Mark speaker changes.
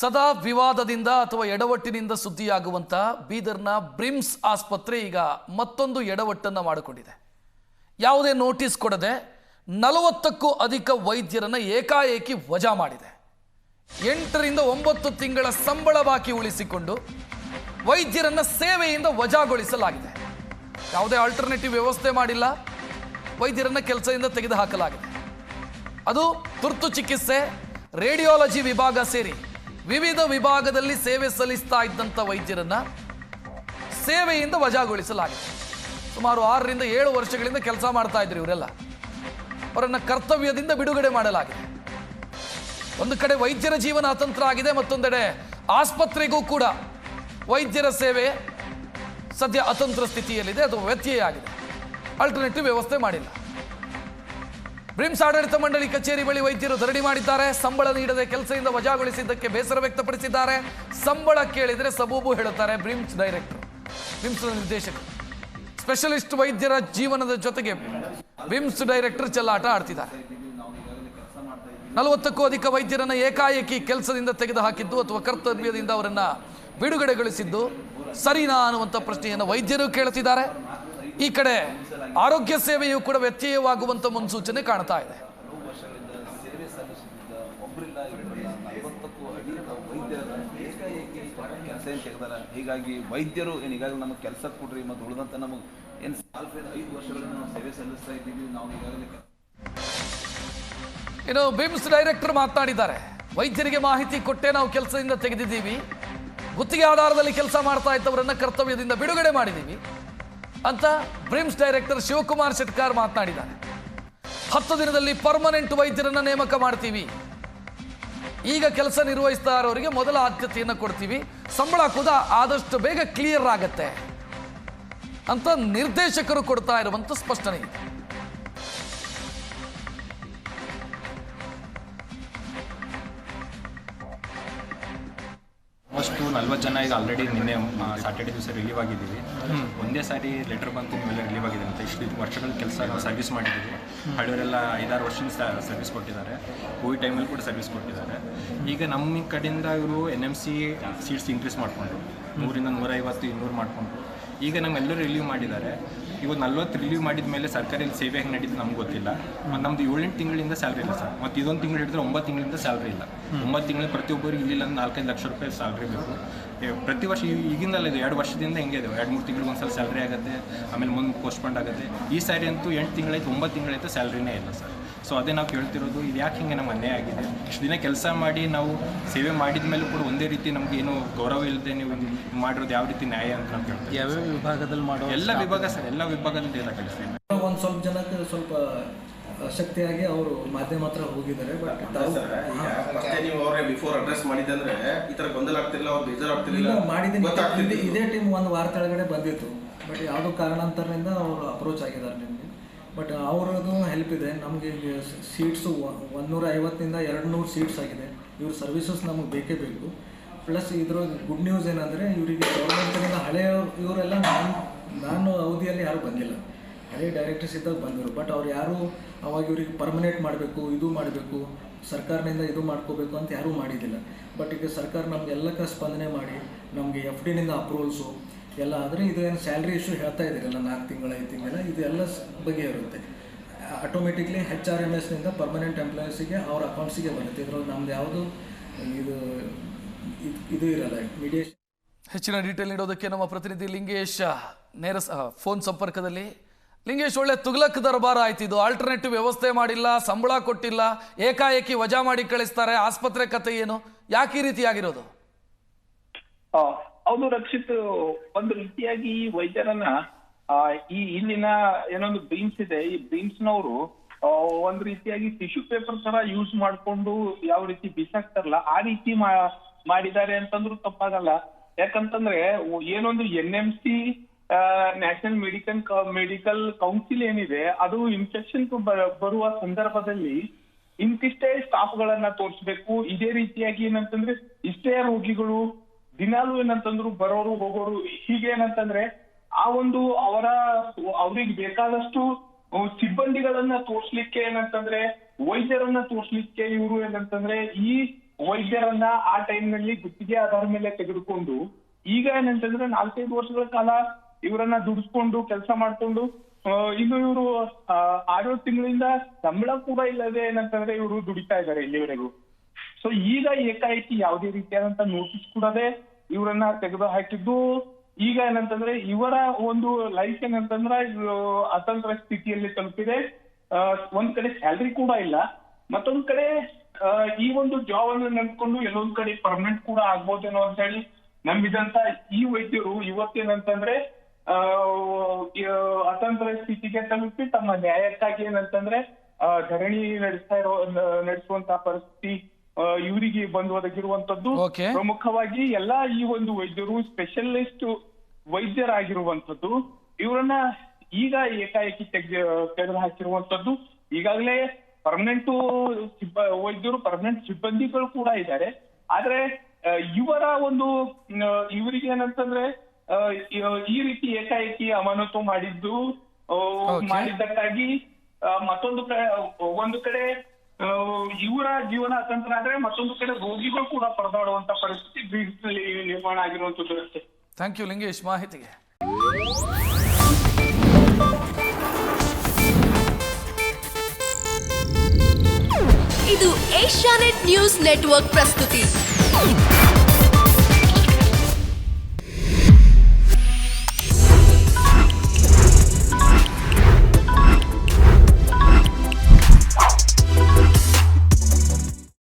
Speaker 1: ಸದಾ ವಿವಾದದಿಂದ ಅಥವಾ ಎಡವಟ್ಟಿನಿಂದ ಸುದ್ದಿಯಾಗುವಂಥ ಬೀದರ್ನ ಬ್ರಿಮ್ಸ್ ಆಸ್ಪತ್ರೆ ಈಗ ಮತ್ತೊಂದು ಎಡವಟ್ಟನ್ನು ಮಾಡಿಕೊಂಡಿದೆ. ಯಾವುದೇ ನೋಟಿಸ್ ಕೊಡದೆ ನಲವತ್ತಕ್ಕೂ ಅಧಿಕ ವೈದ್ಯರನ್ನು ಏಕಾಏಕಿ ವಜಾ ಮಾಡಿದೆ. ಎಂಟರಿಂದ ಒಂಬತ್ತು ತಿಂಗಳ ಸಂಬಳ ಬಾಕಿ ಉಳಿಸಿಕೊಂಡು ವೈದ್ಯರನ್ನು ಸೇವೆಯಿಂದ ವಜಾಗೊಳಿಸಲಾಗಿದೆ. ಯಾವುದೇ ಆಲ್ಟರ್ನೇಟಿವ್ ವ್ಯವಸ್ಥೆ ಮಾಡಿಲ್ಲ. ವೈದ್ಯರನ್ನು ಕೆಲಸದಿಂದ ತೆಗೆದುಹಾಕಲಾಗಿದೆ. ಅದು ತುರ್ತು ಚಿಕಿತ್ಸೆ ರೇಡಿಯಾಲಜಿ ವಿಭಾಗ ಸೇರಿ ವಿವಿಧ ವಿಭಾಗದಲ್ಲಿ ಸೇವೆ ಸಲ್ಲಿಸ್ತಾ ಇದ್ದಂಥ ವೈದ್ಯರನ್ನ ಸೇವೆಯಿಂದ ವಜಾಗೊಳಿಸಲಾಗಿದೆ. ಸುಮಾರು ಆರರಿಂದ ಏಳು ವರ್ಷಗಳಿಂದ ಕೆಲಸ ಮಾಡ್ತಾ ಇದ್ರು ಇವರೆಲ್ಲ. ಅವರನ್ನು ಕರ್ತವ್ಯದಿಂದ ಬಿಡುಗಡೆ ಮಾಡಲಾಗಿದೆ. ಒಂದು ಕಡೆ ವೈದ್ಯರ ಜೀವನ ಅತಂತ್ರ ಆಗಿದೆ, ಮತ್ತೊಂದೆಡೆ ಆಸ್ಪತ್ರೆಗೂ ಕೂಡ ವೈದ್ಯರ ಸೇವೆ ಸದ್ಯ ಅತಂತ್ರ ಸ್ಥಿತಿಯಲ್ಲಿದೆ, ಅದು ವ್ಯತ್ಯಯ ಆಗಿದೆ. ಆಲ್ಟರ್ನೇಟಿವ್ ವ್ಯವಸ್ಥೆ ಮಾಡಿಲ್ಲ. ಬ್ರಿಮ್ಸ್ ಆಡಳಿತ ಮಂಡಳಿ ಕಚೇರಿ ಬಳಿ ವೈದ್ಯರು ಧರಣಿ ಮಾಡಿದ್ದಾರೆ. ಸಂಬಳ ನೀಡದೆ ಕೆಲಸದಿಂದ ವಜಾಗೊಳಿಸಿದ್ದಕ್ಕೆ ಬೇಸರ ವ್ಯಕ್ತಪಡಿಸಿದ್ದಾರೆ. ಸಂಬಳ ಕೇಳಿದರೆ ಸಬೂಬು ಹೇಳುತ್ತಾರೆ ಬ್ರಿಮ್ಸ್ ಡೈರೆಕ್ಟರ್. ಬ್ರಿಮ್ಸ್ ನಿರ್ದೇಶಕರು ಸ್ಪೆಷಲಿಸ್ಟ್ ವೈದ್ಯರ ಜೀವನದ ಜೊತೆಗೆ ಬಿಮ್ಸ್ ಡೈರೆಕ್ಟರ್ ಚೆಲ್ಲಾಟ ಆಡ್ತಿದ್ದಾರೆ. ನಲವತ್ತಕ್ಕೂ ಅಧಿಕ ವೈದ್ಯರನ್ನು ಏಕಾಏಕಿ ಕೆಲಸದಿಂದ ತೆಗೆದುಹಾಕಿದ್ದು ಅಥವಾ ಕರ್ತವ್ಯದಿಂದ ಅವರನ್ನು ಬಿಡುಗಡೆಗೊಳಿಸಿದ್ದು ಸರಿನಾ ಅನ್ನುವಂಥ ಪ್ರಶ್ನೆಯನ್ನು ವೈದ್ಯರು ಕೇಳ್ತಿದ್ದಾರೆ ಈ ಕಡೆ ಆರೋಗ್ಯ ಸೇವೆಯು ಕೂಡ ವ್ಯತ್ಯಯವಾಗುವಂಥ ಮುನ್ಸೂಚನೆ ಕಾಣ್ತಾ ಇದೆ.
Speaker 2: ಹೀಗಾಗಿ ವೈದ್ಯರು ಏನು ಈಗಾಗಲೇ ನಮಗೆ ಕೆಲಸ ಕೊಡ್ರಿ ಮತ್ತು ಉಳಿದಂತ ನಮಗೆ ಏನು ಐದು ವರ್ಷಗಳಿಂದ ನಾವು ಸೇವೆ ಸಲ್ಲಿಸ್ತಾ ಇದ್ದೀವಿ ನಾವು ಈಗಾಗಲೇ
Speaker 1: ಇನ್ನು ಬಿಮ್ಸ್ ಡೈರೆಕ್ಟರ್ ಮಾತನಾಡಿದ್ದಾರೆ. ವೈದ್ಯರಿಗೆ ಮಾಹಿತಿ ಕೊಟ್ಟೆ ನಾವು ಕೆಲಸದಿಂದ ತೆಗೆದಿದ್ದೀವಿ. ಗುತ್ತಿಗೆ ಆಧಾರದಲ್ಲಿ ಕೆಲಸ ಮಾಡ್ತಾ ಇದ್ದವರನ್ನ ಕರ್ತವ್ಯದಿಂದ ಬಿಡುಗಡೆ ಮಾಡಿದ್ದೀವಿ. ಅಂತ ಬ್ರಿಮ್ಸ್ ಡೈರೆಕ್ಟರ್ ಶಿವಕುಮಾರ್ ಶೆಟ್ಕಾರ್ ಮಾತನಾಡಿದ್ದಾರೆ. ಹತ್ತು ದಿನದಲ್ಲಿ ಪರ್ಮನೆಂಟ್ ವೈದ್ಯರನ್ನ ನೇಮಕ ಮಾಡ್ತೀವಿ. ಈಗ ಕೆಲಸ ನಿರ್ವಹಿಸ್ತಾ ಇರೋರಿಗೆ ಮೊದಲ ಆದ್ಯತೆಯನ್ನು ಕೊಡ್ತೀವಿ. ಸಂಬಳ ಕೂಡ ಆದಷ್ಟು ಬೇಗ ಕ್ಲಿಯರ್ ಆಗತ್ತೆ ಅಂತ ನಿರ್ದೇಶಕರು ಕೊಡ್ತಾ ಇರುವಂತ ಸ್ಪಷ್ಟನೆ ಇದೆ.
Speaker 3: ನಲ್ವತ್ತು ಜನ ಈಗ ಆಲ್ರೆಡಿ ನಿನ್ನೆ ಸಾಟರ್ಡೆ ದಿವಸ ರಿಲೀವ್ ಆಗಿದ್ದೀವಿ. ಒಂದೇ ಸಾರಿ ಲೆಟರ್ ಬಂತು ನಿಮ್ಮೆಲ್ಲ ರಿಲೀವ್ ಆಗಿದೆ ಅಂತ. ಇಷ್ಟು ವರ್ಷಗಳ ಕೆಲಸ ನಾವು ಸರ್ವಿಸ್ ಮಾಡಿದ್ದೀವಿ. ಹಳ್ಳಿಯವರೆಲ್ಲ ಐದಾರು ವರ್ಷದಿಂದ ಸರ್ವಿಸ್ ಕೊಟ್ಟಿದ್ದಾರೆ. ಕೋವಿಡ್ ಟೈಮಲ್ಲಿ ಕೂಡ ಸರ್ವಿಸ್ ಕೊಟ್ಟಿದ್ದಾರೆ. ಈಗ ನಮ್ಮ ಕಡೆಯಿಂದ ಇವರು N M C seats increase ಮಾಡಿಕೊಂಡು ನೂರಿಂದ ನೂರೈವತ್ತು ಇನ್ನೂರು ಮಾಡಿಕೊಂಡು. ಈಗ ನಮ್ಮೆಲ್ಲರೂ ರಿಲೀವ್ ಮಾಡಿದ್ದಾರೆ. ಇವತ್ತು ನಲ್ವತ್ತು ರಿಲೀವ್ ಮಾಡಿದ ಮೇಲೆ ಸರ್ಕಾರಿ ಸೇವೆ ಹೆಂಗೆ ನಡೀತು ನಮ್ಗೆ ಗೊತ್ತಿಲ್ಲ. ಮತ್ತು ನಮ್ದು ಏಳೆಂಟು ತಿಂಗಳಿಂದ ಸ್ಯಾಲ್ರಿ ಇಲ್ಲ ಸರ್. ಮತ್ತು ಇದೊಂದು ತಿಂಗಳು ಹಿಡಿದ್ರೆ ಒಂಬತ್ತು ತಿಂಗಳಿಂದ ಸ್ಯಾಲ್ರಿ ಇಲ್ಲ. ಒಂಬತ್ತು ತಿಂಗಳು ಪ್ರತಿಯೊಬ್ಬರಿಗೆ ಇಲ್ಲಿಲ್ಲ ಅಂದ್ರೆ ನಾಲ್ಕೈದು ಲಕ್ಷ ರೂಪಾಯಿ ಸ್ಯಾಲ್ರಿ ಬೇಕು. ಪ್ರತಿ ವರ್ಷ ಈಗಿಂದಲ್ಲ ಇದು ಎರಡು ವರ್ಷದಿಂದ ಹೆಂಗೆ ಇದೆ. ಎರಡು ಮೂರು ತಿಂಗಳಿಗೆ ಒಂದ್ಸಲ ಸ್ಯಾಲ್ರಿ ಆಗುತ್ತೆ, ಆಮೇಲೆ ಮುಂದೆ ಪೋಸ್ಟ್ಪೋಂಡ್ ಆಗುತ್ತೆ. ಈ ಸ್ಯಾರಿ ಅಂತೂ ಎಂಟು ತಿಂಗಳಾಯ್ತು, ಒಂಬತ್ತು ತಿಂಗಳಾಯ್ತು ಸ್ಯಾಲ್ರಿನೇ ಇಲ್ಲ ಸರ್. ಸೊ ಅದೇ ನಾವು ಕೇಳ್ತಿರೋದು ಇದು ಯಾಕೆ ಹಿಂಗೆ ನಮ್ಮ ಅನ್ಯಾಯ ಆಗಿದೆ? ಇಷ್ಟು ದಿನ ಕೆಲಸ ಮಾಡಿ ನಾವು ಸೇವೆ ಮಾಡಿದ ಮೇಲೆ ಕೂಡ ಒಂದೇ ರೀತಿ ನಮ್ಗೆ ಏನು ಗೌರವ ಇಲ್ಲದೆ ನೀವು ಮಾಡಿರೋದು ಯಾವ ರೀತಿ ನ್ಯಾಯ ಅಂತ ನಾವು ಕೇಳ್ತೀವಿ
Speaker 4: ಯಾವ್ಯಾವ ವಿಭಾಗದಲ್ಲಿ ಮಾಡೋ
Speaker 3: ಎಲ್ಲ ವಿಭಾಗ ಸರ್ ಎಲ್ಲ ವಿಭಾಗದಲ್ಲಿ ಡೇಟಾ ಕಳಿಸ್ತೀವಿ
Speaker 5: ಒಂದು ಸ್ವಲ್ಪ ಜನಕ್ಕೆ ಸ್ವಲ್ಪ ಶಕ್ತಿಯಾಗಿ ಅವರು ಮಾಧ್ಯಮ ಹತ್ರ ಹೋಗಿದ್ದಾರೆ ಬಟ್
Speaker 6: ನೀವು ಅವ್ರಿಗೆ ಬಿಫೋರ್ ಅಡ್ರೆಸ್ ಮಾಡಿದ್ರೆ ಈ ತರ ಗೊಂದಲ ಆಗ್ತಿರ್ಲಿಲ್ಲ ಅವ್ರು ಬೇಜಾರಾಗ್ತಿರ್ಲಿಲ್ಲ.
Speaker 5: ಇಲ್ಲ ಮಾಡಿದ್ದೀನಿ. ಇದೇ ಟೀಮ್ ಒಂದು ವಾರ ಕೆಳಗಡೆ ಬಂದಿತ್ತು. ಬಟ್ ಯಾವುದೋ ಕಾರಣಾಂತರದಿಂದ ಅವರು ಅಪ್ರೋಚ್ ಆಗಿದ್ದಾರೆ ನಿಮಗೆ. ಬಟ್ ಅವ್ರದ್ದು ಹೆಲ್ಪ್ ಇದೆ. ನಮಗೆ ಸೀಟ್ಸು ಒಂದ್ನೂರ ಐವತ್ತಿಂದ ಎರಡು ನೂರು ಸೀಟ್ಸ್ ಆಗಿದೆ. ಇವ್ರ ಸರ್ವಿಸಸ್ ನಮಗೆ ಬೇಕೇ ಬೇಕು. ಪ್ಲಸ್ ಇದ್ರ ಗುಡ್ ನ್ಯೂಸ್ ಏನಂದರೆ ಇವರಿಗೆ ಗೌರ್ಮೆಂಟ್ನಿಂದ ಹಳೆಯ ಇವರೆಲ್ಲ ನಾನು ನಾನು ಅವಧಿಯಲ್ಲಿ ಯಾರು ಬಂದಿಲ್ಲ. ಹಳೆ ಡೈರೆಕ್ಟರ್ಸ್ ಇದ್ದಾಗ ಬಂದರು ಬಟ್ ಅವ್ರು ಯಾರು ಅವಾಗ ಇವ್ರಿಗೆ ಪರ್ಮನೆಂಟ್ ಮಾಡಬೇಕು, ಇದು ಮಾಡಬೇಕು ಸರ್ಕಾರದಿಂದ ಇದು ಮಾಡ್ಕೋಬೇಕು ಅಂತ ಯಾರೂ ಮಾಡಿದ್ದಿಲ್ಲ. ಬಟ್ ಈಗ ಸರ್ಕಾರ ನಮಗೆಲ್ಲಕ್ಕೆ ಸ್ಪಂದನೆ ಮಾಡಿ, ನಮಗೆ ಎಫ್ ಡಿನಿಂದ ಅಪ್ರೂವಲ್ಸು ಎಲ್ಲ ಆದರೆ ಇದೇನು ಸ್ಯಾಲ್ರಿ ಇಶ್ಯೂ ಹೇಳ್ತಾ ಇದ್ದೀರಲ್ಲ ನಾಲ್ಕು ತಿಂಗಳ ಐದು ತಿಂಗಳ ಇದೆಲ್ಲ ಬಗೆಹರುತ್ತೆ ಆಟೋಮೆಟಿಕ್ಲಿ ಹೆಚ್ ಆರ್ ಎಂ ಎಸ್ನಿಂದ ಪರ್ಮನೆಂಟ್ ಎಂಪ್ಲಾಯೀಸಿಗೆ ಅವ್ರ ಅಕೌಂಟ್ಸಿಗೆ ಬರುತ್ತೆ. ಇದ್ರಲ್ಲಿ ನಮ್ದು ಯಾವುದು ಇದು ಇದು- ಇರಲ್ಲ ಮೀಡಿಯೇಷನ್
Speaker 1: ಹೆಚ್ಚಿನ ಡೀಟೇಲ್ ನೀಡೋದಕ್ಕೆ ನಮ್ಮ ಪ್ರತಿನಿಧಿ ಲಿಂಗೇಶ್ ನೇರ ಫೋನ್ ಸಂಪರ್ಕದಲ್ಲಿ. ಲಿಂಗೇಶ್ ಒಳ್ಳೆ ತುಗ್ಲಕ್ ದರ್ಬಾರ ಆಯ್ತು. ಇದು ಆಲ್ಟರ್ನೇಟಿವ್ ವ್ಯವಸ್ಥೆ ಮಾಡಿಲ್ಲ ಸಂಬಳ ಕೊಟ್ಟಿಲ್ಲ ಏಕಾಏಕಿ ವಜಾ ಮಾಡಿ ಕಳಿಸ್ತಾರೆ. ಆಸ್ಪತ್ರೆ ಕತೆ ಏನು? ಯಾಕೆ ಈ ರೀತಿ ಆಗಿರೋದು
Speaker 7: ಆ, ಹೌದು ರಕ್ಷಿತ್ ಒಂದು ರೀತಿಯಾಗಿ ಈ ವೈದ್ಯರನ್ನ ಈ ಇಲ್ಲಿನ ಏನೊಂದು ಬೀಮ್ಸ್ ಇದೆ, ಈ ಬ್ರೀಮ್ಸ್ ನವರು ಒಂದ್ ರೀತಿಯಾಗಿ ಟಿಶ್ಯೂ ಪೇಪರ್ ತರ ಯೂಸ್ ಮಾಡ್ಕೊಂಡು ಯಾವ ರೀತಿ ಬಿಸಾಕ್ತಾರಲ್ಲ, ಆ ರೀತಿ ಮಾಡಿದ್ದಾರೆ ಅಂತಂದ್ರೂ ತಪ್ಪಾಗಲ್ಲ. ಯಾಕಂತಂದ್ರೆ ಏನೊಂದು N M C national medical medical council ಏನಿದೆ, ಅದು ಇನ್ಫೆಕ್ಷನ್ ಬರುವ ಸಂದರ್ಭದಲ್ಲಿ ಇಂತಿಷ್ಟೇ ಸ್ಟಾಫ್ ಗಳನ್ನ ತೋರಿಸ್ಬೇಕು. ಇದೇ ರೀತಿಯಾಗಿ ಏನಂತಂದ್ರೆ, ಇಷ್ಟೇ ರೋಗಿಗಳು ದಿನಾಲು ಏನಂತಂದ್ರು ಬರೋರು, ಹೋಗೋರು ಹೀಗೆ ಏನಂತಂದ್ರೆ ಆ ಒಂದು ಅವರ, ಅವ್ರಿಗೆ ಬೇಕಾದಷ್ಟು ಸಿಬ್ಬಂದಿಗಳನ್ನ ತೋರ್ಸ್ಲಿಕ್ಕೆ ಏನಂತಂದ್ರೆ, ವೈದ್ಯರನ್ನ ತೋರ್ಸ್ಲಿಕ್ಕೆ ಇವರು ಏನಂತಂದ್ರೆ ಈ ವೈದ್ಯರನ್ನ ಆ ಟೈಮ್ನಲ್ಲಿ ಗುತ್ತಿಗೆ ಆಧಾರ ಮೇಲೆ ತೆಗೆದುಕೊಂಡು ಈಗ ಏನಂತಂದ್ರೆ ನಾಲ್ಕೈದು ವರ್ಷಗಳ ಕಾಲ ಇವರನ್ನ ದುಡಿಸ್ಕೊಂಡು ಕೆಲಸ ಮಾಡ್ಕೊಂಡು ಇನ್ನು ಇವರು ಆರು ತಿಂಗಳಿಂದ ಸಂಬಳ ಕೂಡ ಇಲ್ಲದೆ ಏನಂತಂದ್ರೆ ಇವರು ದುಡಿತಾ ಇದ್ದಾರೆ ಇಲ್ಲಿವರೆಗೂ. ಸೊ ಈಗ ಏಕಾಏಕಿ ಯಾವುದೇ ರೀತಿಯಾದಂತ ನೋಟಿಸ್ ಕೊಡದೆ ಇವರನ್ನ ತೆಗೆದು ಹಾಕಿದ್ದು. ಈಗ ಏನಂತಂದ್ರೆ, ಇವರ ಒಂದು ಲೈಫ್ ಏನಂತಂದ್ರೆ ಅತಂತ್ರ ಸ್ಥಿತಿಯಲ್ಲಿ ತಲುಪಿದೆ. ಒಂದ್ ಕಡೆ ಸ್ಯಾಲ್ರಿ ಕೂಡ ಇಲ್ಲ. ಮತ್ತೊಂದ್ ಕಡೆ ಈ ಒಂದು ಜಾಬ್ ಅನ್ನು ನಂಬ್ಕೊಂಡು ಎಲ್ಲೊಂದ್ ಕಡೆ ಪರ್ಮನೆಂಟ್ ಕೂಡ ಆಗ್ಬೋದೇನೋ ಅಂತ ಹೇಳಿ ನಂಬಿದಂತ ಈ ವೈದ್ಯರು ಇವತ್ತೇನಂತಂದ್ರೆ ಅತಂತ್ರ ಸ್ಥಿತಿಗೆ ತಲುಪಿ ತಮ್ಮ ನ್ಯಾಯಕ್ಕಾಗಿ ಏನಂತಂದ್ರೆ ಧರಣಿ ನಡೆಸ್ತಾ ಇರೋ ನಡೆಸುವಂತ ಪರಿಸ್ಥಿತಿ ಇವರಿಗೆ ಬಂದು ಒದಗಿರುವಂತದ್ದು
Speaker 1: Okay.
Speaker 7: ಪ್ರಮುಖವಾಗಿ ಎಲ್ಲಾ ಈ ಒಂದು ವೈದ್ಯರು ಸ್ಪೆಷಲಿಸ್ಟ್ ವೈದ್ಯರಾಗಿರುವಂತದ್ದು ಇವರನ್ನ ಈಗ ಏಕಾಏಕಿ ತೆಗೆ ತೆಗೆದು ಹಾಕಿರುವಂತದ್ದು ಈಗಾಗಲೇ ಪರ್ಮನೆಂಟ್ ಸಿಬ್ಬ ವೈದ್ಯರು ಪರ್ಮನೆಂಟ್ ಸಿಬ್ಬಂದಿಗಳು ಕೂಡ ಇದ್ದಾರೆ ಆದ್ರೆ ಆ, ಇವರ ಒಂದು ಇವರಿಗೆ ಏನಂತಂದ್ರೆ ಆ, ಈ- ಈ ರೀತಿ ಏಕಾಏಕಿ ಅಮಾನತು ಮಾಡಿದ್ದು ಆ,
Speaker 1: Okay.
Speaker 7: ಮಾಡಿದ್ದಕ್ಕಾಗಿ ಆ, ಮತ್ತೊಂದು ಕಡೆ ಒಂದು ಕಡೆ ಇವರ ಜೀವನ ತಂತ್ರ ಆದ್ರೆ ಮತ್ತೊಂದು ಕಡೆ ರೋಗಿಗಳು ಕೂಡ ಪರದಾಡುವಂತ ಪರಿಸ್ಥಿತಿ ಬೀಸ್ನಲ್ಲಿ ನಿರ್ಮಾಣ ಆಗಿರುವಂತದ್ದು ಅಷ್ಟೇ.
Speaker 1: ಥ್ಯಾಂಕ್ ಯು ಲಿಂಗೇಶ್ ಮಾಹಿತಿಗೆ.
Speaker 4: ಇದು ಏಷ್ಯಾನೆಟ್ ನ್ಯೂಸ್ ನೆಟ್ವರ್ಕ್ ಪ್ರಸ್ತುತಿ.